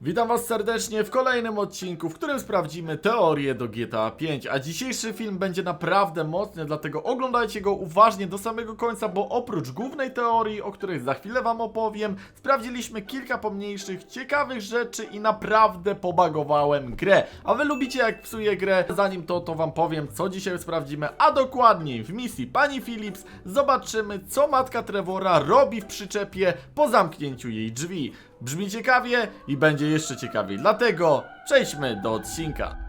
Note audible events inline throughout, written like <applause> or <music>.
Witam Was serdecznie w kolejnym odcinku, w którym sprawdzimy teorię do GTA 5. A dzisiejszy film będzie naprawdę mocny, dlatego oglądajcie go uważnie do samego końca, bo oprócz głównej teorii, o której za chwilę Wam opowiem, sprawdziliśmy kilka pomniejszych, ciekawych rzeczy i naprawdę pobagowałem grę. A Wy lubicie jak psuję grę? Zanim to, to Wam powiem, co dzisiaj sprawdzimy, a dokładniej w misji Pani Phillips zobaczymy, co matka Trevora robi w przyczepie po zamknięciu jej drzwi. Brzmi ciekawie i będzie jeszcze ciekawiej. Dlatego przejdźmy do odcinka.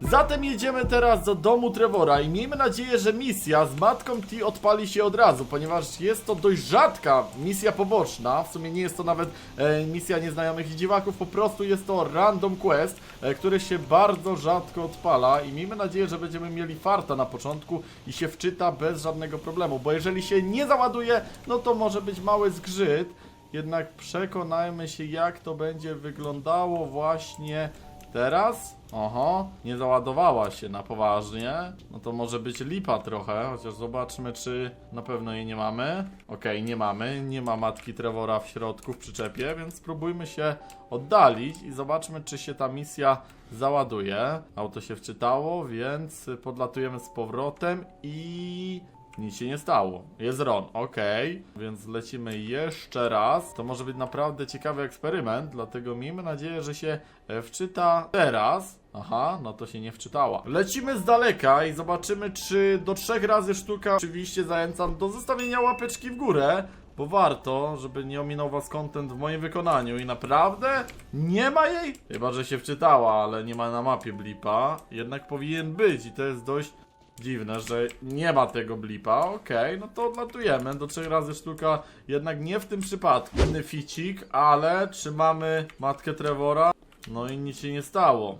Zatem jedziemy teraz do domu Trevora i miejmy nadzieję, że misja z matką T odpali się od razu, ponieważ jest to dość rzadka misja poboczna. W sumie nie jest to nawet e, misja nieznajomych i dziwaków, po prostu jest to random quest, e, który się bardzo rzadko odpala i miejmy nadzieję, że będziemy mieli farta na początku i się wczyta bez żadnego problemu, bo jeżeli się nie załaduje, no to może być mały zgrzyt. Jednak przekonajmy się, jak to będzie wyglądało właśnie Teraz? Oho, nie załadowała się na poważnie. No to może być lipa trochę, chociaż zobaczmy, czy na pewno jej nie mamy. Okej, nie mamy. Nie ma matki Trevora w środku, w przyczepie, więc spróbujmy się oddalić i zobaczmy, czy się ta misja załaduje. Auto się wczytało, więc podlatujemy z powrotem i nic się nie stało. Jest Ron, okej. Więc lecimy jeszcze raz. To może być naprawdę ciekawy eksperyment, dlatego miejmy nadzieję, że się e, wczyta teraz. Aha, no to się nie wczytała. Lecimy z daleka i zobaczymy, czy do trzech razy sztuka. Oczywiście zachęcam do zostawienia łapeczki w górę. Bo warto, żeby nie ominął was content w moim wykonaniu i naprawdę nie ma jej? Chyba, że się wczytała, ale nie ma na mapie blipa. Jednak powinien być i to jest dość Dziwne, że nie ma tego blipa. Okej, no to odlatujemy do trzech razy sztuka. Jednak nie w tym przypadku. Inny ficik, ale trzymamy matkę Trevora. No i nic się nie stało.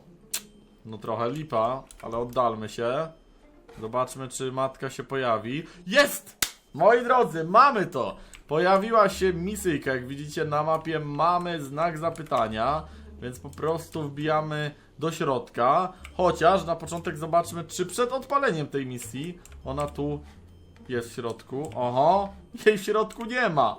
No trochę lipa, ale oddalmy się. Zobaczmy, czy matka się pojawi. Jest! Moi drodzy, mamy to! Pojawiła się misyjka, jak widzicie na mapie mamy znak zapytania, więc po prostu wbijamy do środka. Chociaż na początek zobaczmy, czy przed odpaleniem tej misji ona tu jest w środku. Oho, jej w środku nie ma.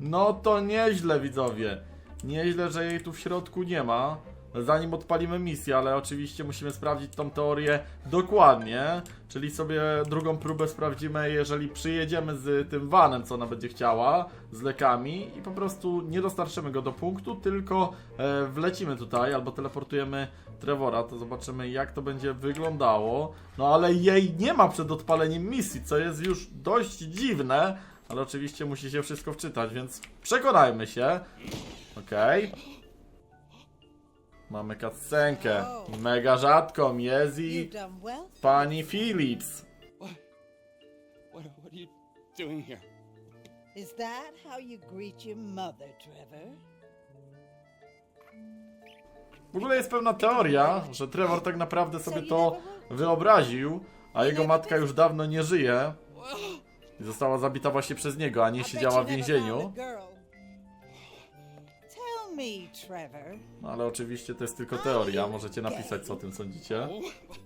No to nieźle, widzowie. Nieźle, że jej tu w środku nie ma. Zanim odpalimy misję, ale oczywiście musimy sprawdzić tą teorię dokładnie. Czyli sobie drugą próbę sprawdzimy, jeżeli przyjedziemy z tym vanem, co ona będzie chciała, z lekami i po prostu nie dostarczymy go do punktu, tylko e, wlecimy tutaj albo teleportujemy Trevora, to zobaczymy jak to będzie wyglądało. No ale jej nie ma przed odpaleniem misji, co jest już dość dziwne, ale oczywiście musi się wszystko wczytać, więc przekonajmy się. Okej. Mamy kascenkę. Mega rzadką. Jest i pani Phillips. What? What, what are you doing here? Is that how you greet your mother, Trevor? W ogóle jest pewna teoria, że Trevor tak naprawdę sobie to wyobraził, a jego matka już dawno nie żyje i została zabita właśnie przez niego, a nie siedziała w więzieniu. Me, Trevor, No ale oczywiście to jest tylko teoria, możecie napisać co o tym sądzicie.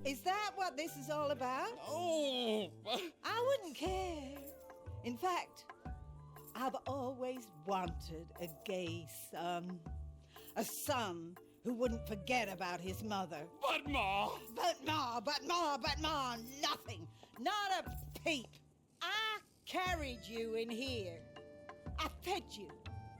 is that what this is all about? Oh, I wouldn't care. In fact, I've always wanted a gay son. A son who wouldn't forget about his mother. but Ma, But ma, but ma, but ma, nothing. Not a peep. I carried you in here. I fed you.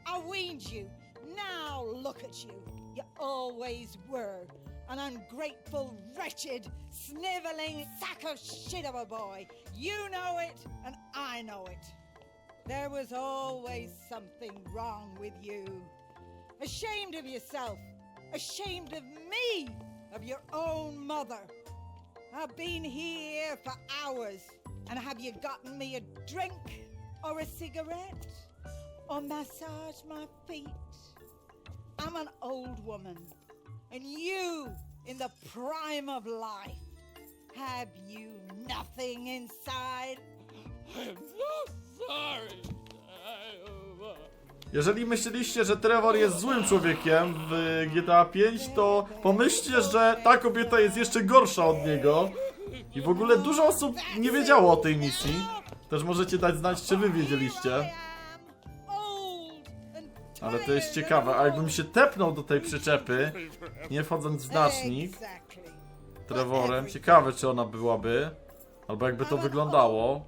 I weaned you. Now look at you. You always were an ungrateful, wretched, sniveling sack of shit of a boy. You know it, and I know it. There was always something wrong with you. Ashamed of yourself. Ashamed of me. Of your own mother. I've been here for hours. And have you gotten me a drink or a cigarette? Or massage my feet? I'm an old woman. And you, in the prime of life, have you nothing inside? I'm so sorry. I- Jeżeli myśleliście, że Trevor jest złym człowiekiem w GTA 5, to pomyślcie, że ta kobieta jest jeszcze gorsza od niego. I w ogóle dużo osób nie wiedziało o tej misji. Też możecie dać znać, czy wy wiedzieliście. Ale to jest ciekawe, a jakbym się tepnął do tej przyczepy, nie wchodząc w znacznik. Trevorem, ciekawe czy ona byłaby, albo jakby to wyglądało.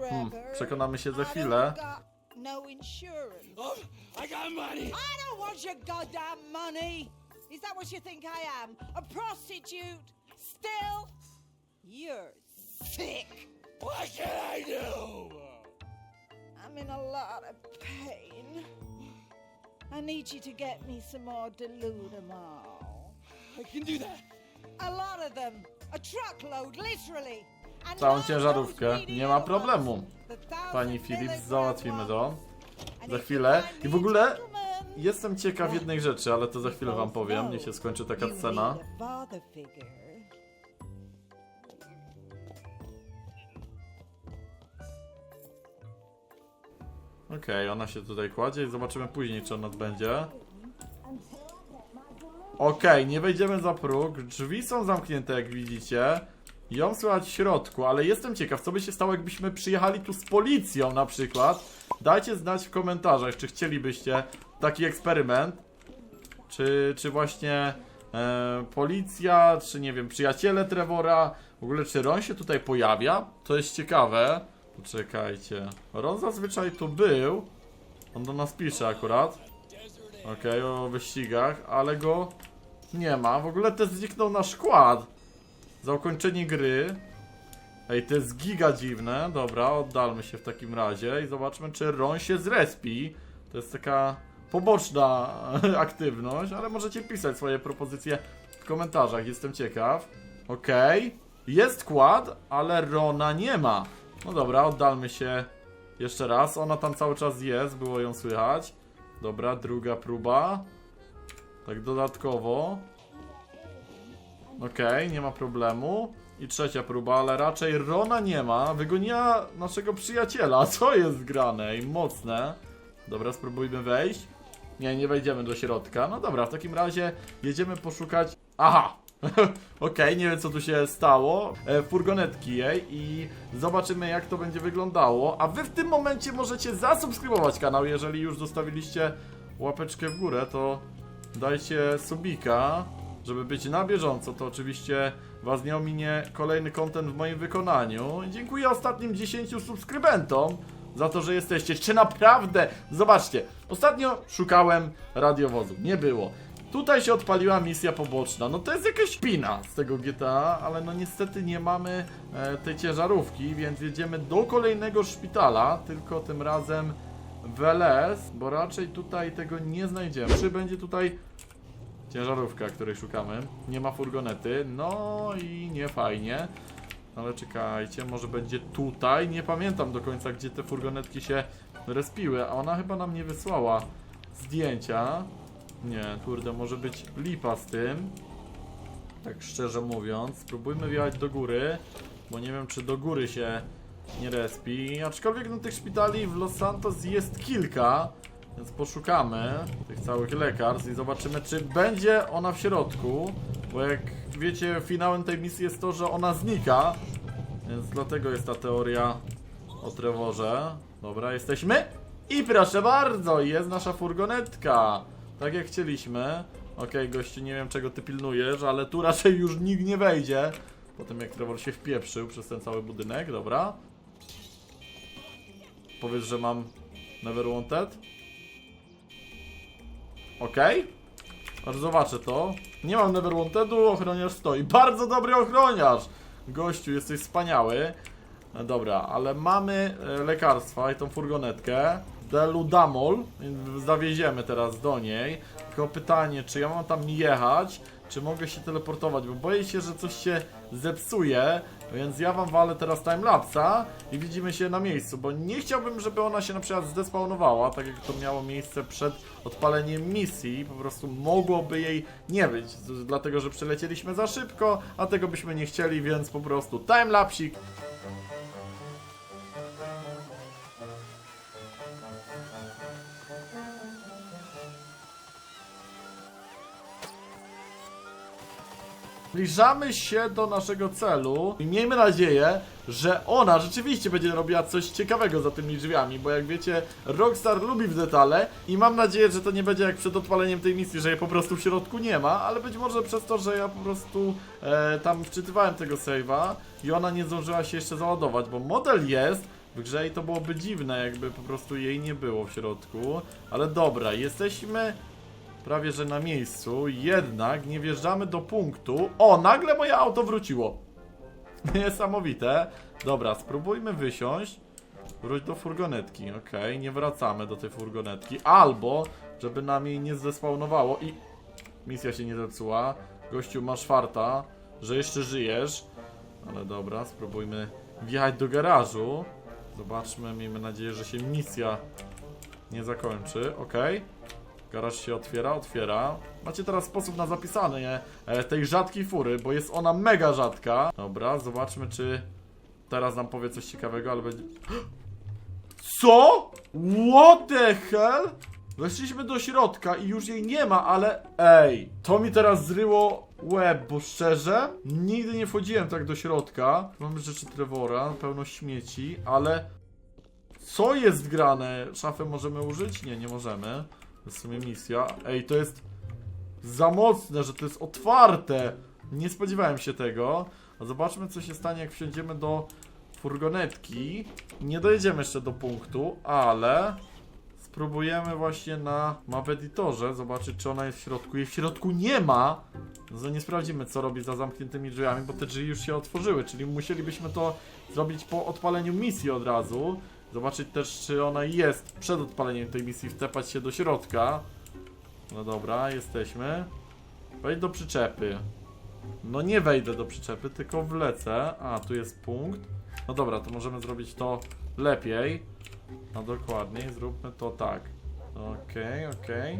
Hmm, przekonamy się za chwilę. No insurance. Oh, I got money. I don't want your goddamn money. Is that what you think I am? A prostitute? Still? You're sick. What can I do? I'm in a lot of pain. I need you to get me some more Deludamol. I can do that. A lot of them. A truckload, literally. And Całą ciężarówkę, nie ma problemu. Pani milligram załatwimy to. Za chwilę. I w ogóle jestem ciekaw jednej rzeczy, ale to za chwilę wam powiem, niech się skończy taka you Okej, ona się tutaj kładzie i zobaczymy później, czy ona będzie. Okej, nie wejdziemy za próg. Drzwi są zamknięte, jak widzicie. Ją słychać w środku, ale jestem ciekaw, co by się stało, jakbyśmy przyjechali tu z policją na przykład. Dajcie znać w komentarzach, czy chcielibyście taki eksperyment. Czy, czy właśnie e, policja, czy nie wiem, przyjaciele Trevora. W ogóle, czy Ron się tutaj pojawia? To jest ciekawe. Poczekajcie. Ron zazwyczaj tu był. On do nas pisze akurat. Okej, o wyścigach, ale go nie ma. W ogóle też zniknął nasz skład. Za ukończenie gry. Ej, to jest giga dziwne. Dobra, oddalmy się w takim razie i zobaczmy, czy Ron się zrespi. To jest taka poboczna <laughs> aktywność, ale możecie pisać swoje propozycje w komentarzach. Jestem ciekaw. Okej. Jest skład, ale Rona nie ma. No dobra, oddalmy się jeszcze raz. Ona tam cały czas jest, było ją słychać. Dobra, druga próba. Tak dodatkowo. Okej, nie ma problemu. I trzecia próba, ale raczej Rona nie ma. Wygoniła naszego przyjaciela. <laughs> Co jest grane i mocne. Dobra, spróbujmy wejść. Nie, nie wejdziemy do środka. No dobra, w takim razie jedziemy poszukać. Aha! <laughs> Okej, nie wiem co tu się stało. E, furgonetki jej i zobaczymy jak to będzie wyglądało. A wy w tym momencie możecie zasubskrybować kanał, jeżeli już zostawiliście łapeczkę w górę, to dajcie subika, żeby być na bieżąco. To oczywiście was nie ominie kolejny content w moim wykonaniu. Dziękuję ostatnim 10 subskrybentom za to, że jesteście. Czy naprawdę? Zobaczcie, ostatnio szukałem radiowozu, nie było. Tutaj się odpaliła misja poboczna. No to jest jakaś pina z tego GTA, ale no niestety nie mamy e, tej ciężarówki, więc jedziemy do kolejnego szpitala, tylko tym razem w LS, bo raczej tutaj tego nie znajdziemy. Czy będzie tutaj ciężarówka, której szukamy? Nie ma furgonety, no i nie fajnie. Ale czekajcie, może będzie tutaj. Nie pamiętam do końca, gdzie te furgonetki się respiły, a ona chyba nam nie wysłała zdjęcia. Nie, kurde, może być lipa z tym. Tak szczerze mówiąc. Spróbujmy wjechać do góry, bo nie wiem, czy do góry się nie respi. Aczkolwiek no, tych szpitali w Los Santos jest kilka, więc poszukamy tych całych lekarstw i zobaczymy, czy będzie ona w środku. Bo jak wiecie, finałem tej misji jest to, że ona znika. Więc dlatego jest ta teoria o Trevorze. Dobra, jesteśmy. I proszę bardzo, jest nasza furgonetka. Tak jak chcieliśmy. Okej, gościu, nie wiem czego ty pilnujesz, ale tu raczej już nikt nie wejdzie. Po tym jak Trevor się wpieprzył przez ten cały budynek, dobra. Powiedz, że mam Never Wanted. Okej. Aż zobaczę to. Nie mam Never Wantedu, ochroniarz stoi. Bardzo dobry ochroniarz! Gościu, jesteś wspaniały. No dobra, ale mamy e, lekarstwa i tą furgonetkę. Deludamol, więc zawieziemy teraz do niej. Tylko pytanie, czy ja mam tam jechać, czy mogę się teleportować, bo boję się, że coś się zepsuje, więc ja wam walę teraz timelapsa i widzimy się na miejscu, bo nie chciałbym, żeby ona się na przykład zdespawnowała, tak jak to miało miejsce przed odpaleniem misji, po prostu mogłoby jej nie być, dlatego że przylecieliśmy za szybko, a tego byśmy nie chcieli, więc po prostu timelapsik. Zbliżamy się do naszego celu. I miejmy nadzieję, że ona rzeczywiście będzie robiła coś ciekawego za tymi drzwiami, bo jak wiecie, Rockstar lubi w detale i mam nadzieję, że to nie będzie jak przed odpaleniem tej misji, że jej po prostu w środku nie ma, ale być może przez to, że ja po prostu e, tam wczytywałem tego save'a i ona nie zdążyła się jeszcze załadować, bo model jest, w grze i to byłoby dziwne, jakby po prostu jej nie było w środku, ale dobra, jesteśmy prawie że na miejscu, jednak nie wjeżdżamy do punktu. O, nagle moje auto wróciło. <laughs> Niesamowite. Dobra, spróbujmy wysiąść. Wróć do furgonetki, okej, nie wracamy do tej furgonetki. Albo, żeby nam jej nie zespawnowało i misja się nie zepsuła. Gościu, masz farta, że jeszcze żyjesz. Ale dobra, spróbujmy wjechać do garażu. Zobaczmy, miejmy nadzieję, że się misja nie zakończy, okej. Garaż się otwiera, otwiera. Macie teraz sposób na zapisanie e, tej rzadkiej fury, bo jest ona mega rzadka. Dobra, zobaczmy czy teraz nam powie coś ciekawego, ale będzie... <gasps> Co? What the hell? Weszliśmy do środka i już jej nie ma, ale ej, to mi teraz zryło łeb, bo szczerze, nigdy nie wchodziłem tak do środka. Mamy rzeczy Trevora, pełno śmieci, ale co jest grane? Szafę możemy użyć? Nie, nie możemy. To w sumie misja. Ej, to jest za mocne, że to jest otwarte. Nie spodziewałem się tego. A zobaczmy, co się stanie, jak wsiądziemy do furgonetki. Nie dojedziemy jeszcze do punktu, ale spróbujemy właśnie na map editorze zobaczyć, czy ona jest w środku. Jej w środku nie ma. No nie sprawdzimy, co robi za zamkniętymi drzwiami, bo te drzwi już się otworzyły, czyli musielibyśmy to zrobić po odpaleniu misji od razu. Zobaczyć też, czy ona jest przed odpaleniem tej misji, wtepać się do środka. No dobra, jesteśmy. Wejdź do przyczepy. No nie wejdę do przyczepy, tylko wlecę. A, tu jest punkt. No dobra, to możemy zrobić to lepiej. No dokładniej, zróbmy to tak. Okej, okej.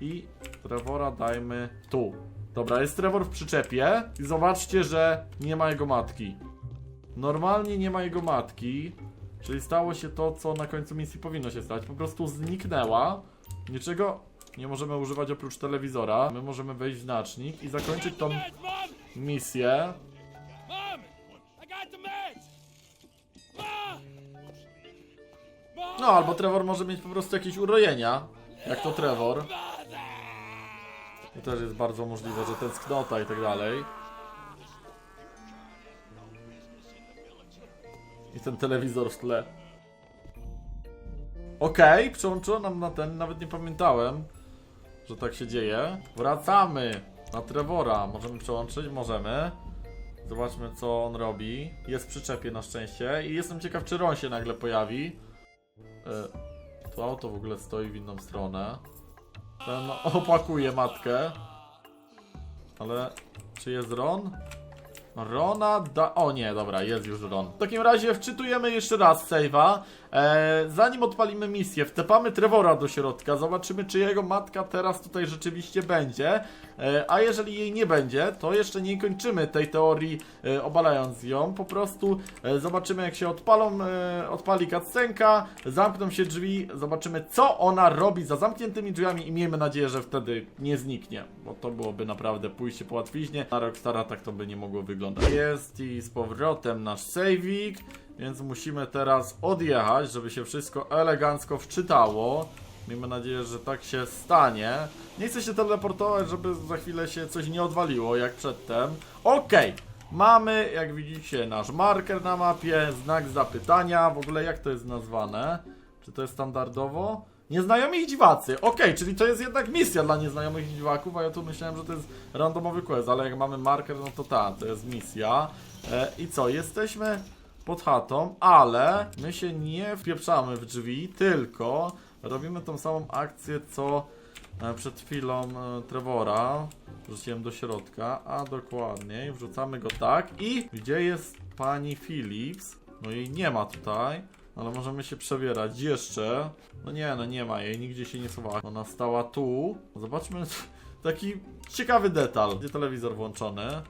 I Trevora dajmy tu. Dobra, jest Trevor w przyczepie. I zobaczcie, że nie ma jego matki. Normalnie nie ma jego matki. Czyli stało się to, co na końcu misji powinno się stać. Po prostu zniknęła. Niczego nie możemy używać oprócz telewizora. My możemy wejść w znacznik i zakończyć tą misję. No, albo Trevor może mieć po prostu jakieś urojenia. Jak to Trevor. To też jest bardzo możliwe, że tęsknota i tak dalej. I ten telewizor w tle. Okej, przełączyło nam na ten, nawet nie pamiętałem, że tak się dzieje. Wracamy na Trevora. Możemy przełączyć? Możemy. Zobaczmy, co on robi. Jest w przyczepie na szczęście i jestem ciekaw, czy Ron się nagle pojawi. E, to auto w ogóle stoi w inną stronę. Ten opakuje matkę. Ale czy jest Ron? Rona da... O nie, dobra, jest już Ron. W takim razie wczytujemy jeszcze raz save'a. E, zanim odpalimy misję, wtepamy Trevora do środka, zobaczymy czy jego matka teraz tutaj rzeczywiście będzie. E, a jeżeli jej nie będzie, to jeszcze nie kończymy tej teorii e, obalając ją. Po prostu e, zobaczymy jak się odpalą, e, odpali cutscenka, zamkną się drzwi, zobaczymy co ona robi za zamkniętymi drzwiami i miejmy nadzieję, że wtedy nie zniknie, bo to byłoby naprawdę pójście po łatwiźnie. Na Rockstara tak to by nie mogło wyglądać. Jest i z powrotem nasz saveik. Więc musimy teraz odjechać, żeby się wszystko elegancko wczytało. Miejmy nadzieję, że tak się stanie. Nie chcę się teleportować, żeby za chwilę się coś nie odwaliło, jak przedtem. Okej, mamy, jak widzicie, nasz marker na mapie, znak zapytania. W ogóle jak to jest nazwane? Czy to jest standardowo? Nieznajomi i dziwacy. Okej, czyli to jest jednak misja dla nieznajomych i dziwaków, a ja tu myślałem, że to jest randomowy quest, ale jak mamy marker, no to ta, to jest misja. E, I co, jesteśmy pod chatą, ale my się nie wpieprzamy w drzwi, tylko robimy tą samą akcję, co e, przed chwilą e, Trevora. Wrzuciłem do środka, a dokładniej wrzucamy go tak i gdzie jest pani Phillips? No jej nie ma tutaj, ale możemy się przebierać jeszcze. No nie, no nie ma jej, nigdzie się nie schowała. Ona stała tu. Zobaczmy <laughs> taki ciekawy detal. Gdzie telewizor włączony?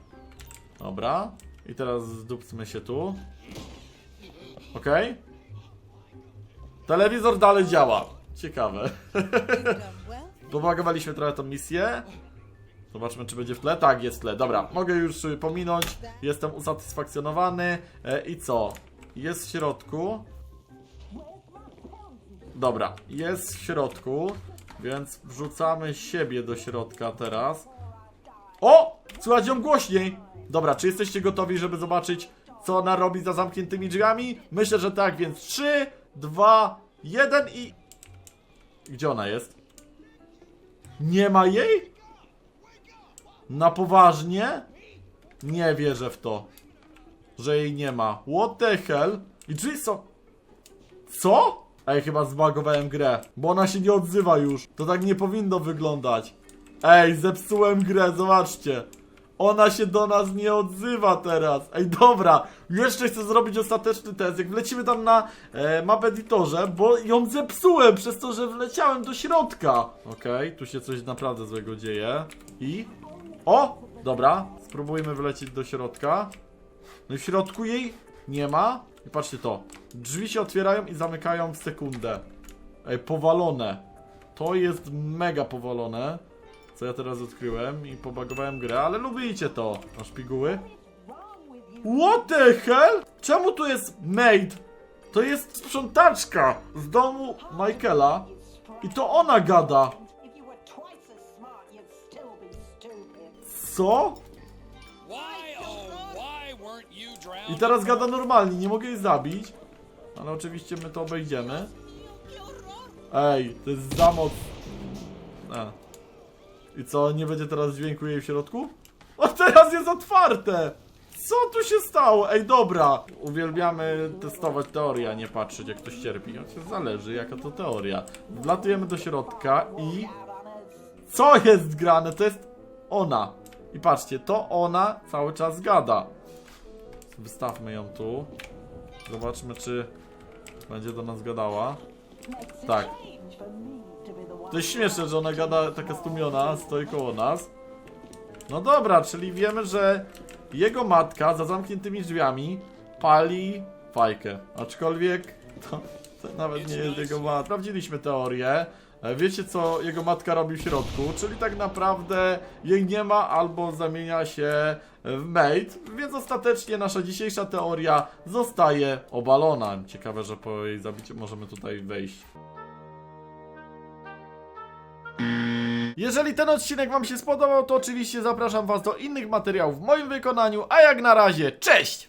Dobra. I teraz zdupcmy się tu. Okej. Telewizor dalej działa. Ciekawe. <laughs> Pomagowaliśmy trochę tą misję. Zobaczmy, czy będzie w tle. Tak, jest w tle. Dobra, mogę już y, pominąć. Jestem usatysfakcjonowany. E, I co? Jest w środku. Dobra, jest w środku, więc wrzucamy siebie do środka teraz. O! Słychać ją głośniej! Dobra, czy jesteście gotowi, żeby zobaczyć, co ona robi za zamkniętymi drzwiami? Myślę, że tak, więc 3, 2, 1 i... Gdzie ona jest? Nie ma jej? Na poważnie? Nie wierzę w to, że jej nie ma. What the hell? I drzwi są... Co? Ej, chyba zbagowałem grę, bo ona się nie odzywa już. To tak nie powinno wyglądać. Ej, zepsułem grę, zobaczcie. Ona się do nas nie odzywa teraz. Ej, dobra, jeszcze chcę zrobić ostateczny test. Jak wlecimy tam na e, map editorze, bo ją zepsułem przez to, że wleciałem do środka. Okej, tu się coś naprawdę złego dzieje. I... O! Dobra, spróbujmy wlecieć do środka. No i w środku jej nie ma. I patrzcie to. Drzwi się otwierają i zamykają w sekundę. Ej, powalone. To jest mega powalone. Co ja teraz odkryłem i pobagowałem grę, ale lubicie to. Masz piguły? What the hell? Czemu tu jest maid? To jest sprzątaczka z domu Michaela. I to ona gada. If I teraz gada normalnie, nie mogę jej zabić. Ale oczywiście my to obejdziemy. Ej, to jest za moc. A. I co, nie będzie teraz dźwięku jej w środku? O, teraz jest otwarte! Co tu się stało? Ej, dobra. Uwielbiamy testować teorię, a nie patrzeć jak ktoś cierpi. Chociaż zależy jaka to teoria. Wlatujemy do środka i... Co jest grane? To jest ona. I patrzcie, to ona cały czas gada. Wystawmy ją tu. Zobaczmy, czy będzie do nas gadała. Tak. To jest śmieszne, że ona gada taka stumiona, stoi koło nas. No dobra, czyli wiemy, że jego matka za zamkniętymi drzwiami pali fajkę. Aczkolwiek to, to nawet nie jest jego matka. Sprawdziliśmy teorię. Wiecie co jego matka robi w środku, czyli tak naprawdę jej nie ma albo zamienia się w maid, więc ostatecznie nasza dzisiejsza teoria zostaje obalona. Ciekawe, że po jej zabiciu możemy tutaj wejść. Jeżeli ten odcinek Wam się spodobał, to oczywiście zapraszam Was do innych materiałów w moim wykonaniu, a jak na razie, cześć!